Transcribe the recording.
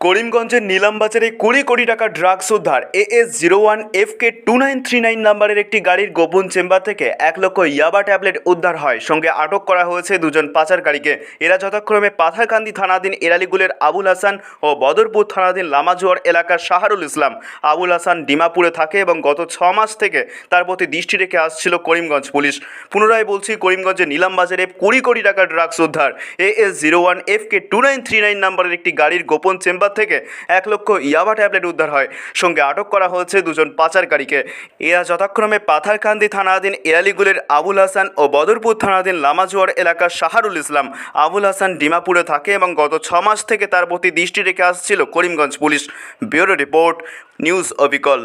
করিমগঞ্জের নিলামবাজারে কুড়ি কোটি টাকা ড্রাগস উদ্ধার AS zero one F K two nine three nine নাম্বারের একটি গাড়ির গোপন চেম্বার থেকে এক লক্ষ ইয়াবা ট্যাবলেট উদ্ধার হয়, সঙ্গে আটক করা হয়েছে দুজন পাচারকারীকে। এরা যথাক্রমে পাথারকান্দি থানাধীন এরালিগুলের আবুল হাসান ও বদরপুর থানাধীন লামাজুয়ার এলাকার শাহারুল ইসলাম। আবুল হাসান ডিমাপুরে থাকে এবং গত ছ মাস থেকে তার প্রতি দৃষ্টি রেখে আসছিল করিমগঞ্জ পুলিশ। পুনরায় বলছি, করিমগঞ্জের নিলামবাজারে কুড়ি কোটি টাকা ড্রাগস উদ্ধার AS zero one F K two nine three nine নাম্বারের একটি গাড়ির গোপন চেম্বার থেকে এক লক্ষ ইয়াবা ট্যাবলেট উদ্ধার হয়। সঙ্গে আটক করা হয়েছে দুজন পাচারকারীকে। এরা যথাক্রমে পাথারকান্দি থানাধীন এয়ালিগুলের আবুল হাসান ও বদরপুর থানাধীন লামাজুয়ার এলাকার শাহারুল ইসলাম। আবুল হাসান ডিমাপুরে থাকে এবং গত ছ মাস থেকে তার প্রতি দৃষ্টি রেখে আসছিল Karimganj police. Bureau report, news অবিকল।